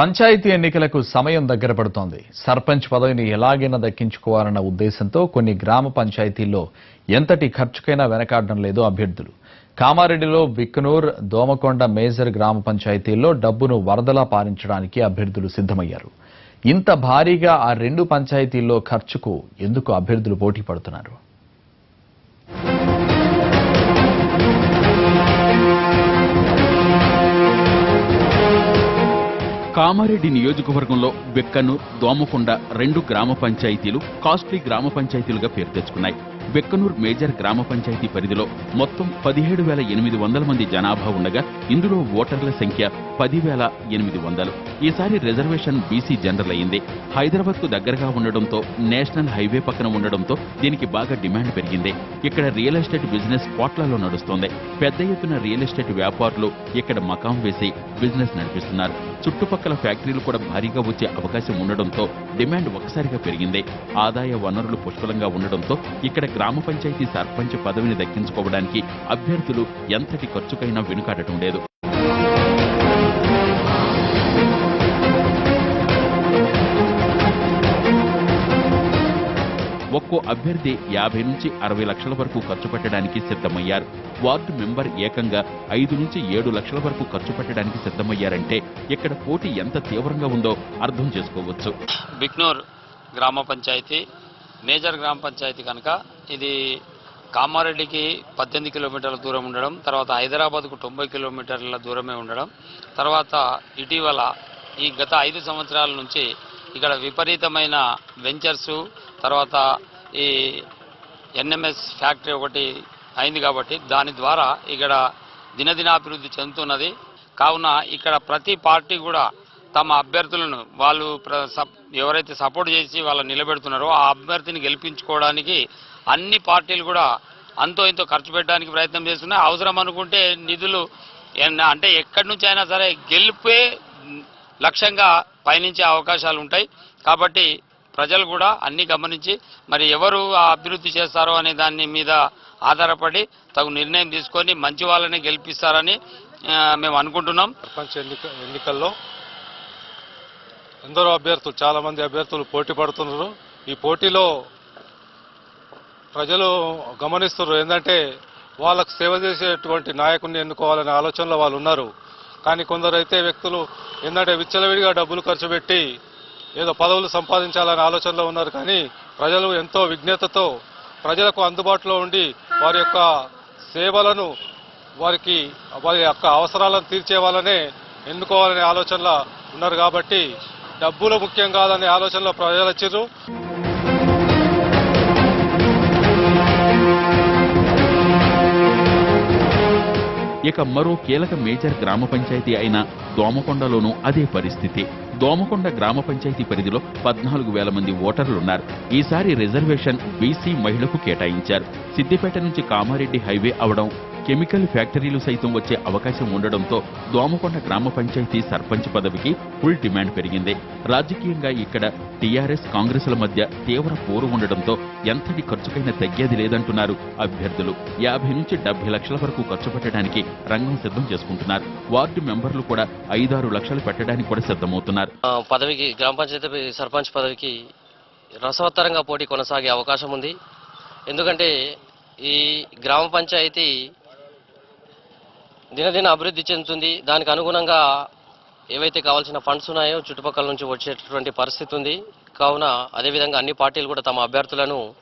పంచాయతీ ఎన్నికలకు సమయం దగ్గర పడుతోంది. సర్పంచ్ పదవిని ఎలాగైనా దక్కించుకోవాలన్న ఉద్దేశంతో కొన్ని గ్రామ పంచాయతీల్లో ఎంతటి ఖర్చుకైనా వెనకాడడం లేదు అభ్యర్థులు. కామారెడ్డిలో బిక్కనూర్ దోమకొండ మేజర్ గ్రామ పంచాయతీల్లో డబ్బును వరదలా పారించడానికి అభ్యర్థులు సిద్ధమయ్యారు. ఇంత భారీగా ఆ రెండు పంచాయతీల్లో ఖర్చుకు ఎందుకు అభ్యర్థులు పోటీ పడుతున్నారు? కామారెడ్డి నియోజకవర్గంలో బెక్కను దోమకొండ రెండు గ్రామ పంచాయతీలు కాస్ట్లీ గ్రామ పంచాయతీలుగా పేరు తెచ్చుకున్నాయి. బెక్కనూర్ మేజర్ గ్రామ పంచాయతీ పరిధిలో మొత్తం పదిహేడు వేల ఎనిమిది వందల మంది జనాభా ఉండగా ఇందులో ఓటర్ల సంఖ్య పదివేల ఎనిమిది వందలు. ఈసారి రిజర్వేషన్ బీసీ జనరల్ అయింది. హైదరాబాద్కు దగ్గరగా ఉండడంతో నేషనల్ హైవే పక్కన ఉండడంతో దీనికి బాగా డిమాండ్ పెరిగింది. ఇక్కడ రియల్ ఎస్టేట్ బిజినెస్ కోట్లలో నడుస్తోంది. పెద్ద ఎత్తున రియల్ ఎస్టేట్ వ్యాపారులు ఇక్కడ మకాం వేసి బిజినెస్ నడిపిస్తున్నారు. చుట్టుపక్కల ఫ్యాక్టరీలు కూడా భారీగా వచ్చే అవకాశం ఉండడంతో డిమాండ్ ఒకసారిగా పెరిగింది. ఆదాయ వనరులు పుష్కలంగా ఉండడంతో ఇక్కడ గ్రామ పంచాయతీ సర్పంచ్ పదవిని దక్కించుకోవడానికి అభ్యర్థులు ఎంతటి ఖర్చుకైనా వెనుకాడటం లేదు. ఒక్కో అభ్యర్థి యాభై నుంచి అరవై లక్షల వరకు ఖర్చు పెట్టడానికి సిద్ధమయ్యారు. వార్డు మెంబర్ ఏకంగా ఐదు నుంచి ఏడు లక్షల వరకు ఖర్చు పెట్టడానికి సిద్ధమయ్యారంటే ఇక్కడ పోటీ ఎంత తీవ్రంగా ఉందో అర్థం చేసుకోవచ్చు. బిక్నూర్ గ్రామ పంచాయతీ మేజర్ గ్రామ పంచాయతీ కనుక ఇది కామారెడ్డికి పద్దెనిమిది కిలోమీటర్ల దూరం ఉండడం తర్వాత హైదరాబాద్కు తొంభై కిలోమీటర్ల దూరమే ఉండడం తర్వాత ఇటీవల ఈ గత ఐదు సంవత్సరాల నుంచి ఇక్కడ విపరీతమైన వెంచర్సు తర్వాత ఈ ఎన్ఎంఎస్ ఫ్యాక్టరీ ఒకటి అయింది కాబట్టి దాని ద్వారా ఇక్కడ దినదినాభివృద్ధి చెందుతున్నది. కావున ఇక్కడ ప్రతి పార్టీ కూడా తమ అభ్యర్థులను వాళ్ళు ప్ర- సప్- ఎవరైతే సపోర్ట్ చేసి వాళ్ళు నిలబెడుతున్నారో ఆ అభ్యర్థిని గెలిపించుకోవడానికి అన్ని పార్టీలు కూడా అంతో ఇంతో ఖర్చు పెట్టడానికి ప్రయత్నం చేస్తున్నాయి. అవసరం అనుకుంటే నిధులు అంటే ఎక్కడి నుంచి అయినా సరే గెలిపే లక్ష్యంగా పయనించే అవకాశాలు ఉంటాయి. కాబట్టి ప్రజలు కూడా అన్ని గమనించి మరి ఎవరు ఆ అభివృద్ధి చేస్తారో అనే దాని మీద ఆధారపడి తగు నిర్ణయం తీసుకొని మంచి వాళ్ళని గెలిపిస్తారని మేము అనుకుంటున్నాం. ప్రపంచ ఎన్నిక ఎన్నికల్లో ఎందరో అభ్యర్థులు చాలా మంది అభ్యర్థులు పోటీ పడుతున్నారు. ఈ పోటీలో ప్రజలు గమనిస్తున్నారు ఏంటంటే వాళ్ళకు సేవ చేసేటువంటి నాయకుడిని ఎన్నుకోవాలనే ఆలోచనలో వాళ్ళు ఉన్నారు. కానీ కొందరైతే వ్యక్తులు ఏంటంటే విచ్చలవిడిగా డబ్బులు ఖర్చు పెట్టి ఏదో పదవులు సంపాదించాలనే ఆలోచనలో ఉన్నారు. కానీ ప్రజలు ఎంతో విజ్ఞతతో ప్రజలకు అందుబాటులో ఉండి వారి యొక్క సేవలను వారికి వారి యొక్క అవసరాలను తీర్చే వాళ్ళనే ఎన్నుకోవాలనే ఆలోచనలో ఉన్నారు. కాబట్టి డబ్బులు ముఖ్యం కాదనే ఆలోచనలో ప్రజలు వచ్చారు ఇక మరో కీలక మేజర్ గ్రామ పంచాయతీ అయిన దోమకొండలోనూ అదే పరిస్థితి. దోమకొండ గ్రామ పంచాయతీ పరిధిలో పద్నాలుగు వేల మంది ఓటర్లున్నారు. ఈసారి రిజర్వేషన్ బీసీ మహిళకు కేటాయించారు. సిద్దిపేట నుంచి కామారెడ్డి హైవే అవడం కెమికల్ ఫ్యాక్టరీలు సైతం వచ్చే అవకాశం ఉండడంతో దోమకొండ గ్రామ పంచాయతీ సర్పంచ్ పదవికి ఫుల్ డిమాండ్ పెరిగింది. రాజకీయంగా ఇక్కడ టీఆర్ఎస్ కాంగ్రెస్ల మధ్య తీవ్ర పోరు ఉండడంతో ఎంతటి ఖర్చుకైనా తగ్గేది లేదంటున్నారు అభ్యర్థులు. యాభై నుంచి డెబ్బై లక్షల వరకు ఖర్చు పెట్టడానికి రంగం సిద్ధం చేసుకుంటున్నారు. వార్డు మెంబర్లు కూడా ఐదారు లక్షలు పెట్టడానికి కూడా సిద్ధమవుతున్నారు. ఆ, పదవికి గ్రామ పంచాయతీ సర్పంచ్ పదవికి రసవత్తరంగా పోటీ కొనసాగే అవకాశం ఉంది. ఎందుకంటే ఈ గ్రామ పంచాయతీ దినదిన అభివృద్ధి చెందుతుంది. దానికి అనుగుణంగా ఏవైతే కావాల్సిన ఫండ్స్ ఉన్నాయో చుట్టుపక్కల నుంచి వచ్చేటటువంటి పరిస్థితి ఉంది. కావున అదేవిధంగా అన్ని పార్టీలు కూడా తమ అభ్యర్థులను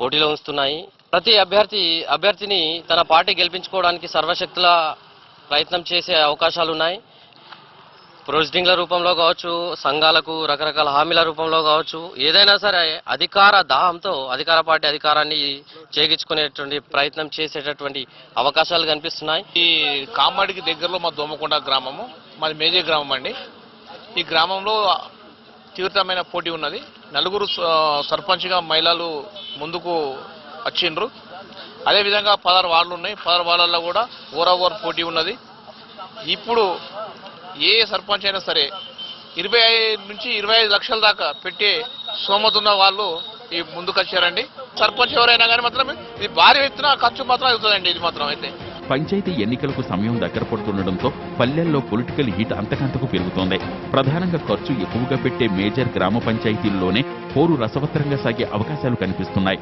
పోటీలో ఉంచుతున్నాయి. ప్రతి అభ్యర్థి అభ్యర్థిని తన పార్టీ గెలిపించుకోవడానికి సర్వశక్తుల ప్రయత్నం చేసే అవకాశాలు ఉన్నాయి ప్రొసీడింగ్ల రూపంలో కావచ్చు సంఘాలకు రకరకాల హామీల రూపంలో కావచ్చు ఏదైనా సరే అధికార దాహంతో అధికార పార్టీ అధికారాన్ని చేగించుకునేటువంటి ప్రయత్నం చేసేటటువంటి అవకాశాలు కనిపిస్తున్నాయి. ఈ కామాడికి దగ్గరలో మా దోమకొండ గ్రామము మాది మేజర్ గ్రామం అండి. ఈ గ్రామంలో తీవ్రమైన పోటీ ఉన్నది. నలుగురు సర్పంచ్గా మహిళలు ముందుకు వచ్చిండ్రు. అదేవిధంగా పదహారు వార్డులు ఉన్నాయి. పదహారు వార్డులలో కూడా ఓరవర్ ఓవర్ పోటీ ఉన్నది. ఇప్పుడు ఏ సర్పంచ్ అయినా సరే ఇరవై ఐదు నుంచి ఇరవై ఐదు లక్షల దాకా పెట్టే సోమత ఉన్న వాళ్ళు ఈ ముందుకొచ్చారండి సర్పంచ్ ఎవరైనా కానీ మాత్రం ఇది భారీ ఎత్తున ఖర్చు మాత్రం అవుతుందండి ఇది మాత్రం అయితే. పంచాయతీ ఎన్నికలకు సమయం దగ్గర పడుతుండటంతో పల్లెల్లో పొలిటికల్ హీట్ అంతకంతకు పెరుగుతోంది. ప్రధానంగా ఖర్చు ఎక్కువగా పెట్టే మేజర్ గ్రామ పంచాయతీల్లోనే పోరు రసవత్తరంగా సాగే అవకాశాలు కనిపిస్తున్నాయి.